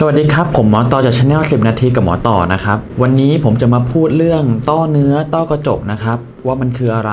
สวัสดีครับ ผมหมอต่อจากช anel 10 นาทีกับหมอต่อนะครับ วันนี้ผมจะมาพูดเรื่องต้อเนื้อต้อกระจกนะครับ ว่ามันคืออะไร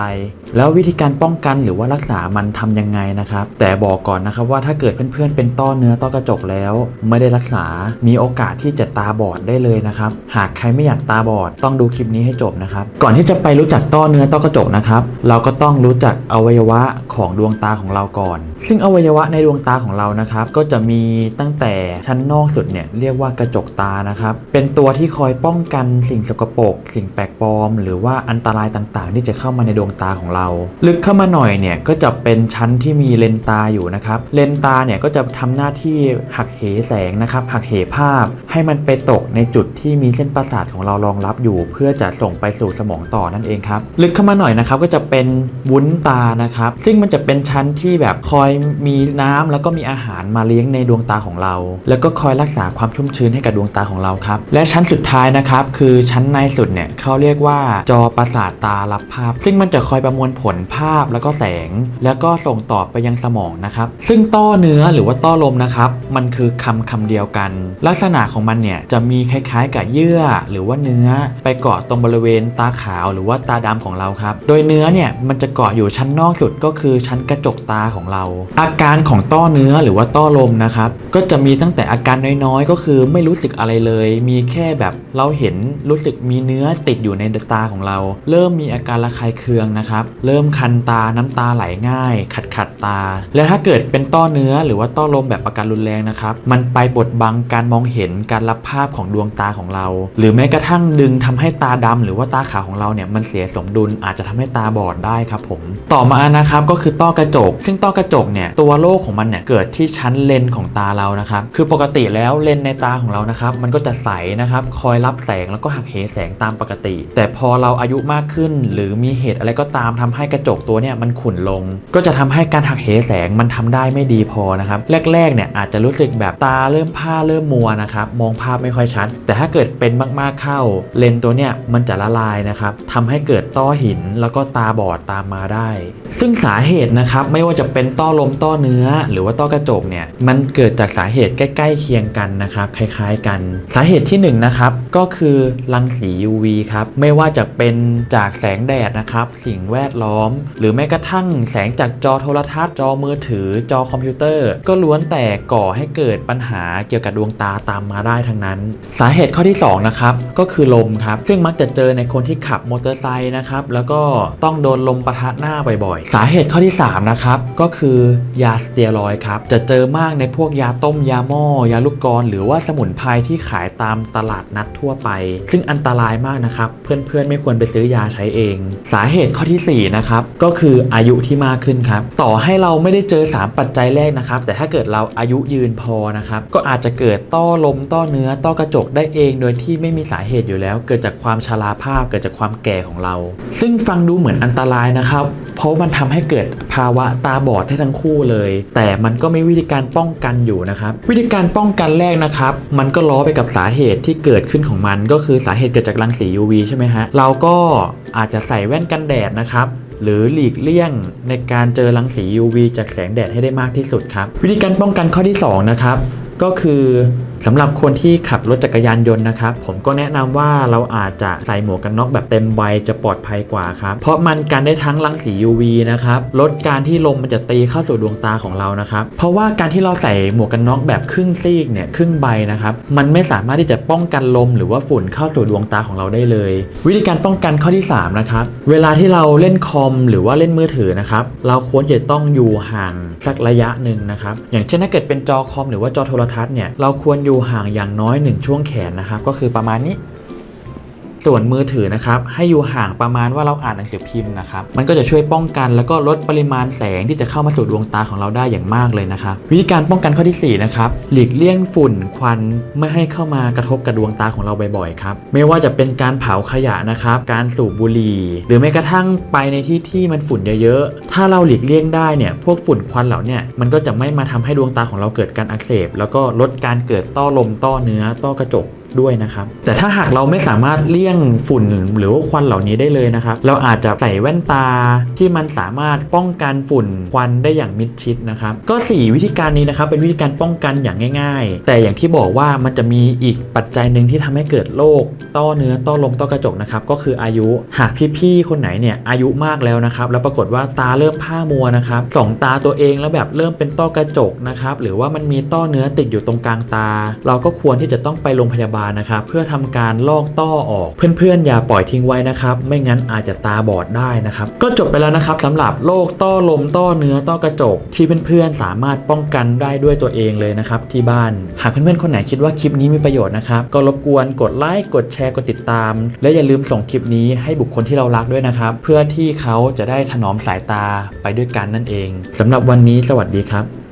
แล้ววิธีการป้องกันหรือว่ารักษามันทำยังไงนะครับ แต่บอกก่อนนะครับว่าถ้าเกิดเพื่อนๆเป็นต้อเนื้อต้อกระจกแล้ว ไม่ได้รักษา มีโอกาสที่จะตาบอดได้เลยนะครับ หากใครไม่อยากตาบอด ต้องดูคลิปนี้ให้จบนะครับ ก่อนที่จะไปรู้จักต้อเนื้อต้อกระจกนะครับ เราก็ต้องรู้จักอวัยวะของดวงตาของเราก่อน ซึ่งอวัยวะในดวงตาของเรานะครับ ก็จะมีตั้งแต่ชั้นนอกสุดเนี่ยเรียกว่ากระจกตานะครับ เป็นตัวที่คอยป้องกันสิ่งสกปรกสิ่งแปลกปลอม หรือว่าอันตรายต่างๆที่จะเข้ามาในดวงตาของเรา ลึกเข้ามาหน่อยเนี่ยก็จะเป็นชั้นที่มีเลนตาอยู่นะครับ เลนตาเนี่ยก็จะทำหน้าที่หักเหแสงนะครับหักเหภาพ ให้มันไปตกในจุดที่มีเส้นประสาทของเรารองรับอยู่ เพื่อจะส่งไปสู่สมองต่อนั่นเองครับลึกเข้ามาหน่อยนะครับก็จะเป็นวุ้นตานะครับ ซึ่งมันจะเป็นชั้นที่แบบคอยมีน้ำแล้วก็มีอาหารมาเลี้ยงในดวงตาของเรา แล้วก็คอยรักษาความชุ่มชื้นให้กับดวงตาของเราครับและชั้นสุดท้ายนะครับคือชั้นในสุดเนี่ยเขาเรียกว่าจอประสาทตารับภาพ ซึ่งมันจะคอยประมวลผลภาพแล้วก็แสง แล้วก็ส่งต่อไปยังสมองนะครับ ซึ่งต้อเนื้อหรือว่าต้อลมนะครับ มันคือคำคำเดียวกัน ลักษณะของมันเนี่ยจะมีคล้ายๆกับเยื่อหรือว่าเนื้อ ไปเกาะตรงบริเวณตาขาวหรือว่าตาดำของเราครับ โดยเนื้อเนี่ยมันจะเกาะอยู่ชั้นนอกสุดก็คือชั้นกระจกตาของเรา อาการของต้อเนื้อหรือว่าต้อลมนะครับ ก็จะมีตั้งแต่อาการน้อยๆ ก็คือไม่รู้สึกอะไรเลย มีแค่แบบเราเห็นรู้สึกมีเนื้อติดอยู่ในตาของเรา เริ่มมีอาการระคายเคืองนะครับ เริ่มคันตาน้ำตาไหลง่าย ขัดขัดตา และถ้าเกิดเป็นต้อเนื้อหรือว่าต้อลมแบบอาการรุนแรงนะครับ มันไปบดบังการมองเห็นการรับภาพของดวงตาของเรา หรือแม้กระทั่งดึงทำให้ตาดำหรือว่าตาขาวของเราเนี่ยมันเสียสมดุลอาจจะทำให้ตาบอดได้ครับผม ต่อมานะครับก็คือต้อกระจก ซึ่งต้อกระจกเนี่ยตัวโรคของมันเนี่ยเกิดที่ชั้นเลนส์ของตาเรานะครับ คือปกติแล้วเลนส์ในตาของเรานะครับ มันก็จะใสนะครับ คอยรับแสงแล้วก็หักเหแสงตามปกติ แต่พอเราอายุมากขึ้นหรือือมีเหตุอะไรก็ตามทำให้กระจกตัวเนี่ยมันขุ่นลง ก็จะทำให้การหักเหแสงมันทำได้ไม่ดีพอนะครับแรกๆเนี่ยอาจจะรู้สึกแบบตาเริ่มผ้าเริ่มมัวนะครับมองภาพไม่ค่อยชัด แต่ถ้าเกิดเป็นมากๆเข้า เลนส์ตัวเนี่ยมันจะละลายนะครับทำให้เกิดต้อหินแล้วก็ตาบอดตามมาได้ ซึ่งสาเหตุนะครับไม่ว่าจะเป็นต้อลมต้อเนื้อ หรือว่าต้อกระจกเนี่ยมันเกิดจากสาเหตุใกล้ๆเคียงกันนะครับคล้ายๆกัน สาเหตุที่1นงนะครับก็คือรังสี UV ครับไม่ว่าจะเป็นจากแสงแดดนะครับ สิ่งแวดล้อม หรือแม้กระทั่งแสงจากจอโทรทัศน์ จอมือถือ จอคอมพิวเตอร์ ก็ล้วนแต่ก่อให้เกิดปัญหาเกี่ยวกับดวงตาตามมาได้ทั้งนั้น สาเหตุข้อที่สองนะครับก็คือลมครับ ซึ่งมักจะเจอในคนที่ขับมอเตอร์ไซค์นะครับแล้วก็ต้องโดนลมปะทะหน้าบ่อยๆ สาเหตุข้อที่สามนะครับ ก็คือยาสเตียรอยครับ จะเจอมากในพวกยาต้มยาหม้อ ยาลูกกร หรือว่าสมุนไพรที่ขายตามตลาดนัดทั่วไป ซึ่งอันตรายมากนะครับ เพื่อนๆ ไม่ควรไปซื้อยาใช้เองสาเหตุข้อทีสี่ 4 นะครับ ก็คืออายุที่มากขึ้นครับ ต่อให้เราไม่ได้เจอ 3 ปัจจัยแรกนะครับ แต่ถ้าเกิดเราอายุยืนพอนะครับ ก็อาจจะเกิดต้อลมต้อเนื้อ ต้อกระจกได้เอง โดยที่ไม่มีสาเหตุอยู่แล้ว เกิดจากความชราภาพ เกิดจากความแก่ของเรา ซึ่งฟังดูเหมือนอันตรายนะครับ เพราะมันทำให้เกิดภาวะตาบอดให้ทั้งคู่เลย แต่มันก็มีวิธีการป้องกันอยู่นะครับ วิธีการป้องกันแรกนะครับ มันก็ล้อไปกับสาเหตุที่เกิดขึ้นของมัน ก็คือสาเหตุเกิดจากรังสี UV ใช่ไหมฮะ เราก็อาจจะส่แว่นกันแดดนะครับ หรือหลีกเลี่ยงในการเจอรังสี UV จากแสงแดดให้ได้มากที่สุดครับ วิธีการป้องกันข้อที่2นะครับก็คือ สำหรับคนที่ขับรถจักรยานยนต์นะครับ ผมก็แนะนำว่าเราอาจจะใส่หมวกกันน็อกแบบเต็มใบจะปลอดภัยกว่าครับ เพราะมันกันได้ทั้งรังสี UV นะครับ ลดการที่ลมมันจะตีเข้าสู่ดวงตาของเรานะครับ เพราะว่าการที่เราใส่หมวกกันน็อกแบบครึ่งซีกเนี่ยครึ่งใบนะครับ มันไม่สามารถที่จะป้องกันลมหรือว่าฝุ่นเข้าสู่ดวงตาของเราได้เลย วิธีการป้องกันข้อที่ 3 นะครับ เวลาที่เราเล่นคอมหรือว่าเล่นมือถือนะครับ เราควรจะต้องอยู่ห่างสักระยะหนึ่งนะครับ อย่างเช่นถ้าเกิดเป็นจอคอมหรือว่าจอโทรทัศน์เนี่ย เราควรอยู่ห่างอย่างน้อย 1 ช่วงแขนนะครับ ก็คือประมาณนี้ ส่วนมือถือนะครับให้อยู่ห่างประมาณว่าเราอ่านหนังสือพิมพ์นะครับมันก็จะช่วยป้องกันแล้วก็ลดปริมาณแสงที่จะเข้ามาสู่ดวงตาของเราได้อย่างมากเลยนะครับวิธีการป้องกันข้อที่4นะครับหลีกเลี่ยงฝุ่นควันไม่ให้เข้ามากระทบกับดวงตาของเราบ่อยๆครับไม่ว่าจะเป็นการเผาขยะนะครับการสูบบุหรี่ หรือแม้กระทั่งไปในที่ที่มันฝุ่นเยอะๆถ้าเราหลีกเลี่ยงได้เนี่ยพวกฝุ่นควันเหล่านี่ยมันก็จะไม่มาทำให้ดวงตาของเราเกิดการอักเสบ แล้วก็ลดการเกิดต้อลมต้อเนื้อต้อกระจก ด้วยนะครับ แต่ถ้าหากเราไม่สามารถเลี่ยงฝุ่นหรือว่าควันเหล่านี้ได้เลยนะครับ เราอาจจะใส่แว่นตาที่มันสามารถป้องกันฝุ่นควันได้อย่างมิดชิดนะครับ ก็ 4 วิธีการนี้นะครับเป็นวิธีการป้องกันอย่างง่าย ๆ แต่อย่างที่บอกว่ามันจะมีอีกปัจจัยหนึ่งที่ทำให้เกิดโรคต้อเนื้อต้อลมต้อกระจกนะครับก็คืออายุหากพี่ๆคนไหนเนี่ยอายุมากแล้วนะครับแล้วปรากฏว่าตาเริ่มผ้ามัวนะครับสองตาตัวเองแล้วแบบเริ่มเป็นต้อกระจกนะครับหรือว่ามันมีต้อเนื้อติดอยู่ตรงกลางตา เราก็ควรที่จะต้องไปโรงพยาบาลนะครับเพื่อทำการลอกต้อออก เพื่อนๆ อย่าปล่อยทิ้งไว้นะครับ ไม่งั้นอาจจะตาบอดได้นะครับ ก็จบไปแล้วนะครับสำหรับโรคต้อลมต้อเนื้อต้อกระจก ที่เพื่อนๆ สามารถป้องกันได้ด้วยตัวเองเลยนะครับที่บ้าน หากเพื่อนๆ คนไหนคิดว่าคลิปนี้มีประโยชน์นะครับ ก็รบกวนกดไลค์กดแชร์กดติดตาม และอย่าลืมส่งคลิปนี้ให้บุคคลที่เรารักด้วยนะครับ เพื่อที่เขาจะได้ถนอมสายตาไปด้วยกันนั่นเองสำหรับวันนี้สวัสดีครับ